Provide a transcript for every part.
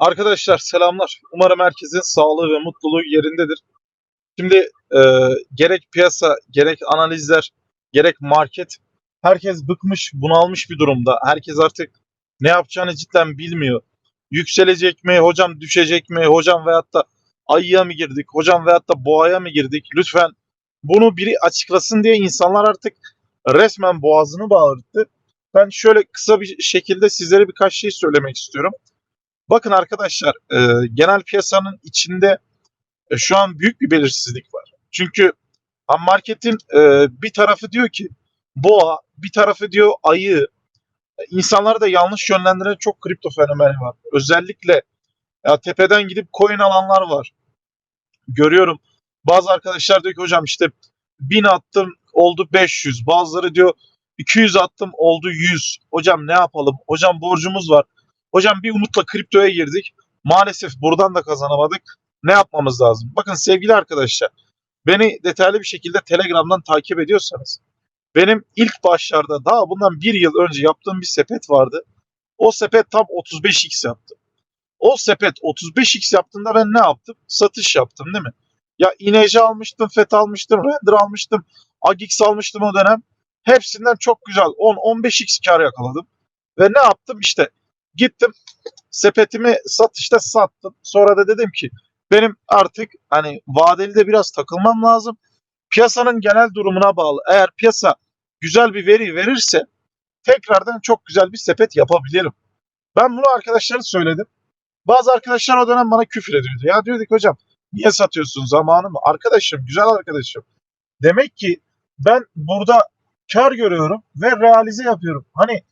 Arkadaşlar selamlar. Umarım herkesin sağlığı ve mutluluğu yerindedir. Şimdi e, gerek piyasa, gerek analizler, gerek market herkes bıkmış, bunalmış bir durumda. Herkes artık ne yapacağını cidden bilmiyor. Yükselecek mi, hocam düşecek mi, hocam veyahut da ayıya mı girdik, hocam veyahut da boğaya mı girdik? Lütfen bunu biri açıklasın diye insanlar artık resmen boğazını bağırttı. Ben şöyle kısa bir şekilde sizlere birkaç şey söylemek istiyorum. Bakın arkadaşlar, e, genel piyasanın içinde e, şu an büyük bir belirsizlik var. Çünkü ham marketin e, bir tarafı diyor ki boğa, bir tarafı diyor ayı. E, da yanlış yönlendiren çok kripto fenomeni var. Özellikle ya tepeden gidip coin alanlar var. Görüyorum. Bazı arkadaşlar diyor ki hocam işte 1000 attım oldu 500. Bazıları diyor 200 attım oldu 100. Hocam ne yapalım? Hocam borcumuz var. Hocam bir umutla kriptoya girdik. Maalesef buradan da kazanamadık. Ne yapmamız lazım? Bakın sevgili arkadaşlar, beni detaylı bir şekilde Telegram'dan takip ediyorsanız, benim ilk başlarda daha bundan bir yıl önce yaptığım bir sepet vardı. O sepet tam 35x yaptı. O sepet 35x yaptığında ben ne yaptım? Satış yaptım değil mi? Ya ineci almıştım, FET almıştım, render almıştım, AGX almıştım o dönem. Hepsinden çok güzel 10-15x kar yakaladım. Ve ne yaptım? İşte gittim sepetimi satışta sattım. Sonra da dedim ki benim artık hani vadeli de biraz takılmam lazım. Piyasanın genel durumuna bağlı. Eğer piyasa güzel bir veri verirse tekrardan çok güzel bir sepet yapabilirim. Ben bunu arkadaşlara söyledim. Bazı arkadaşlar o dönem bana küfür ediyordu. Ya diyorduk hocam niye satıyorsun zamanı mı? Arkadaşım güzel arkadaşım. Demek ki ben burada kar görüyorum ve realize yapıyorum. Hani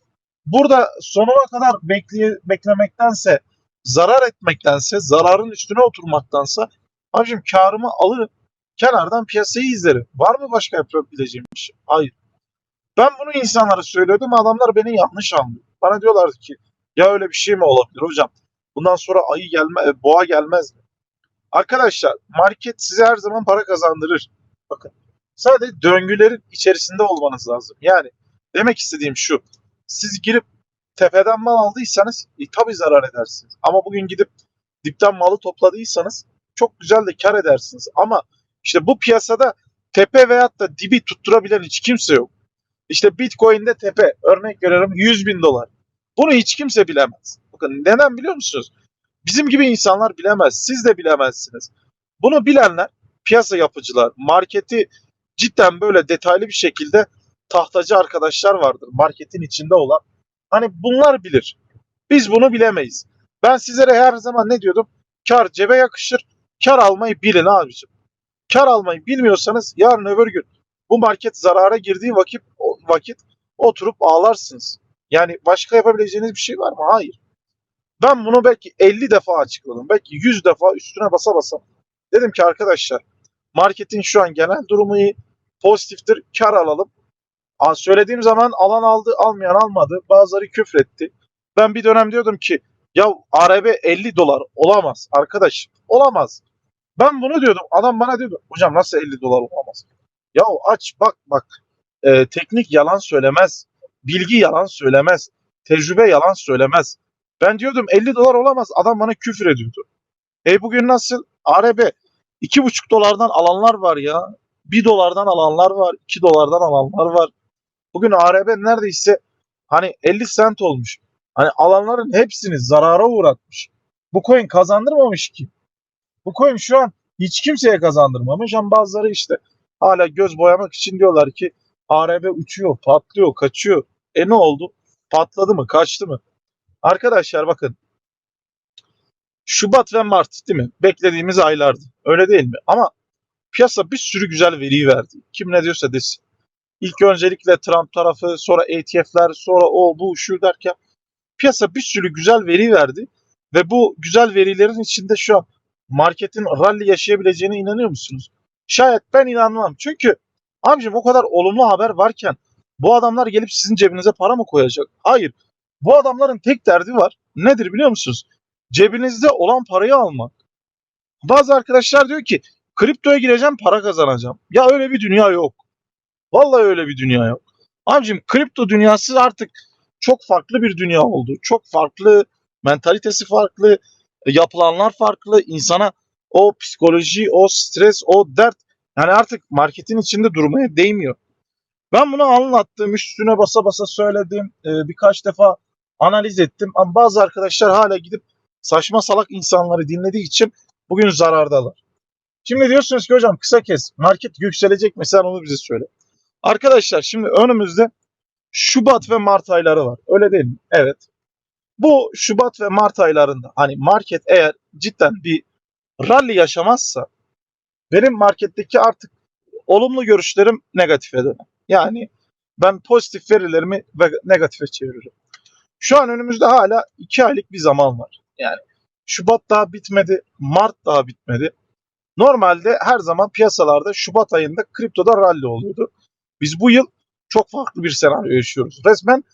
burada sonuna kadar bekleye, beklemektense, zarar etmektense, zararın üstüne oturmaktansa abicim karımı alırım. Kenardan piyasayı izlerim. Var mı başka yapabileceğim bir şey? Hayır. Ben bunu insanlara söylüyordum. Adamlar beni yanlış anlıyor. Bana diyorlar ki ya öyle bir şey mi olabilir hocam? Bundan sonra ayı gelme, e, boğa gelmez mi? Arkadaşlar market size her zaman para kazandırır. Bakın sadece döngülerin içerisinde olmanız lazım. Yani demek istediğim şu. Siz girip tepeden mal aldıysanız e, tabii zarar edersiniz. Ama bugün gidip dipten malı topladıysanız çok güzel de kar edersiniz. Ama işte bu piyasada tepe veyahut da dibi tutturabilen hiç kimse yok. İşte Bitcoin'de tepe örnek veriyorum 100 bin dolar. Bunu hiç kimse bilemez. Bakın neden biliyor musunuz? Bizim gibi insanlar bilemez. Siz de bilemezsiniz. Bunu bilenler piyasa yapıcılar, marketi cidden böyle detaylı bir şekilde tahtacı arkadaşlar vardır. Marketin içinde olan. Hani bunlar bilir. Biz bunu bilemeyiz. Ben sizlere her zaman ne diyordum? Kar cebe yakışır. Kar almayı bilin abicim. Kar almayı bilmiyorsanız yarın öbür gün bu market zarara girdiği vakit vakit oturup ağlarsınız. Yani başka yapabileceğiniz bir şey var mı? Hayır. Ben bunu belki 50 defa açıkladım. Belki 100 defa üstüne basa basa. Dedim ki arkadaşlar marketin şu an genel durumu iyi. Pozitiftir. Kar alalım. Aa, söylediğim zaman alan aldı, almayan almadı. Bazıları küfretti. Ben bir dönem diyordum ki ya ARB 50 dolar olamaz arkadaş. Olamaz. Ben bunu diyordum. Adam bana diyordu. Hocam nasıl 50 dolar olamaz? Ya aç bak bak. Ee, teknik yalan söylemez. Bilgi yalan söylemez. Tecrübe yalan söylemez. Ben diyordum 50 dolar olamaz. Adam bana küfür ediyordu. E bugün nasıl? ARB 2,5 dolardan alanlar var ya. 1 dolardan alanlar var. 2 dolardan alanlar var. Bugün ARB neredeyse hani 50 sent olmuş. Hani alanların hepsini zarara uğratmış. Bu coin kazandırmamış ki. Bu coin şu an hiç kimseye kazandırmamış ama bazıları işte hala göz boyamak için diyorlar ki ARB uçuyor, patlıyor, kaçıyor. E ne oldu? Patladı mı, kaçtı mı? Arkadaşlar bakın. Şubat ve Mart değil mi? Beklediğimiz aylardı. Öyle değil mi? Ama piyasa bir sürü güzel veriyi verdi. Kim ne diyorsa desin. İlk öncelikle Trump tarafı, sonra ETF'ler, sonra o bu şu derken piyasa bir sürü güzel veri verdi ve bu güzel verilerin içinde şu an marketin rally yaşayabileceğine inanıyor musunuz? Şayet ben inanmam. Çünkü abicim o kadar olumlu haber varken bu adamlar gelip sizin cebinize para mı koyacak? Hayır. Bu adamların tek derdi var. Nedir biliyor musunuz? Cebinizde olan parayı almak. Bazı arkadaşlar diyor ki kriptoya gireceğim para kazanacağım. Ya öyle bir dünya yok. Vallahi öyle bir dünya yok. Abicim kripto dünyası artık çok farklı bir dünya oldu. Çok farklı, mentalitesi farklı. E, yapılanlar farklı. insana o psikoloji, o stres, o dert yani artık marketin içinde durmaya değmiyor. Ben bunu anlattım, üstüne basa basa söyledim, e, birkaç defa analiz ettim ama bazı arkadaşlar hala gidip saçma salak insanları dinlediği için bugün zarardalar. Şimdi diyorsunuz ki hocam kısa kes market yükselecek mi sen onu bize söyle. Arkadaşlar şimdi önümüzde Şubat ve Mart ayları var. Öyle değil mi? Evet. Bu Şubat ve Mart aylarında hani market eğer cidden bir rally yaşamazsa benim marketteki artık olumlu görüşlerim negatife döner. Yani ben pozitif verilerimi ve- negatife çeviririm. Şu an önümüzde hala 2 aylık bir zaman var. Yani Şubat daha bitmedi, Mart daha bitmedi. Normalde her zaman piyasalarda Şubat ayında kriptoda rally oluyordu. Biz bu yıl çok farklı bir senaryo yaşıyoruz. Resmen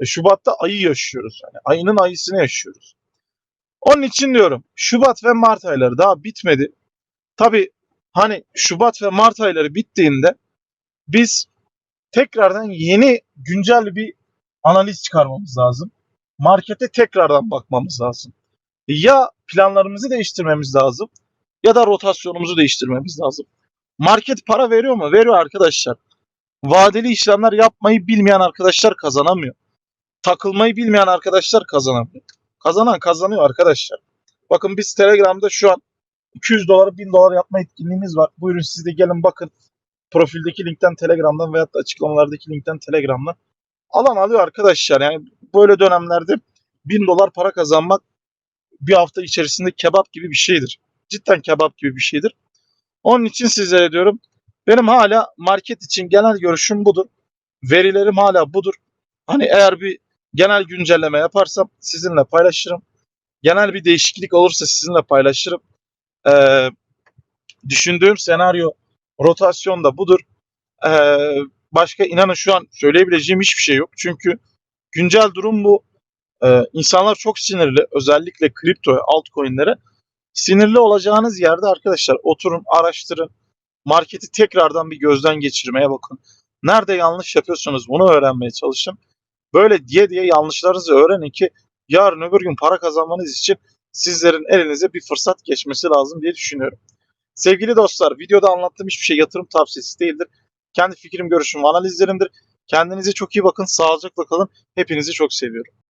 e, Şubat'ta ayı yaşıyoruz. Yani ayının ayısını yaşıyoruz. Onun için diyorum Şubat ve Mart ayları daha bitmedi. Tabi hani Şubat ve Mart ayları bittiğinde biz tekrardan yeni güncel bir analiz çıkarmamız lazım. Markete tekrardan bakmamız lazım. Ya planlarımızı değiştirmemiz lazım ya da rotasyonumuzu değiştirmemiz lazım. Market para veriyor mu? Veriyor arkadaşlar. Vadeli işlemler yapmayı bilmeyen arkadaşlar kazanamıyor. Takılmayı bilmeyen arkadaşlar kazanamıyor. Kazanan kazanıyor arkadaşlar. Bakın biz Telegram'da şu an 200 dolara 1000 dolar yapma etkinliğimiz var. Buyurun siz de gelin bakın. Profildeki linkten Telegram'dan veyahut da açıklamalardaki linkten Telegram'dan. Alan alıyor arkadaşlar. Yani böyle dönemlerde 1000 dolar para kazanmak bir hafta içerisinde kebap gibi bir şeydir. Cidden kebap gibi bir şeydir. Onun için sizlere diyorum benim hala market için genel görüşüm budur. Verilerim hala budur. Hani eğer bir genel güncelleme yaparsam sizinle paylaşırım. Genel bir değişiklik olursa sizinle paylaşırım. Ee, düşündüğüm senaryo rotasyon da budur. Ee, başka inanın şu an söyleyebileceğim hiçbir şey yok. Çünkü güncel durum bu. Ee, insanlar çok sinirli. Özellikle kripto, altcoin'lere. Sinirli olacağınız yerde arkadaşlar oturun, araştırın. Marketi tekrardan bir gözden geçirmeye bakın. Nerede yanlış yapıyorsunuz bunu öğrenmeye çalışın. Böyle diye diye yanlışlarınızı öğrenin ki yarın öbür gün para kazanmanız için sizlerin elinize bir fırsat geçmesi lazım diye düşünüyorum. Sevgili dostlar, videoda anlattığım hiçbir şey yatırım tavsiyesi değildir. Kendi fikrim, görüşüm, analizlerimdir. Kendinize çok iyi bakın, sağlıcakla kalın. Hepinizi çok seviyorum.